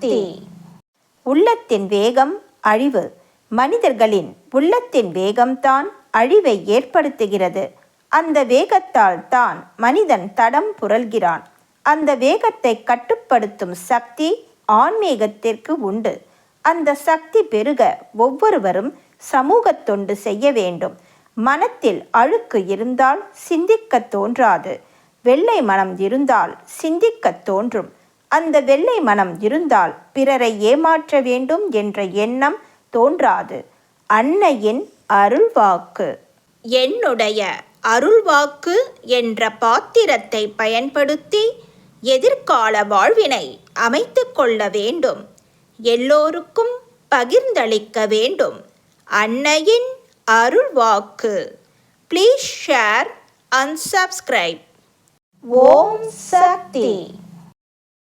சக்தி. உள்ளத்தின் வேகம் அழிவு. மனிதர்களின் உள்ளத்தின் வேகம்தான் அழிவை ஏற்படுத்துகிறது. அந்த வேகத்தால் தான் மனிதன் தடம் புரள்கிறான். அந்த வேகத்தை கட்டுப்படுத்தும் சக்தி ஆன்மீகத்திற்கு உண்டு. அந்த சக்தி பெருக ஒவ்வொருவரும் சமூக தொண்டு செய்ய வேண்டும். மனத்தில் அழுக்கு இருந்தால் சிந்திக்க தோன்றாது. வெள்ளை மனம் இருந்தால் சிந்திக்கத் தோன்றும். அந்த வெள்ளை மனம் இருந்தால் பிறரை ஏமாற்ற வேண்டும் என்ற எண்ணம் தோன்றாது. அன்னையின் அருள்வாக்கு. என்னுடைய அருள்வாக்கு என்ற பாத்திரத்தை பயன்படுத்தி எதிர்கால வாழ்வினை அமைத்து கொள்ள வேண்டும். எல்லோருக்கும் பகிர்ந்தளிக்க வேண்டும். அன்னையின் அருள்வாக்கு. Please share and subscribe Om Shakti.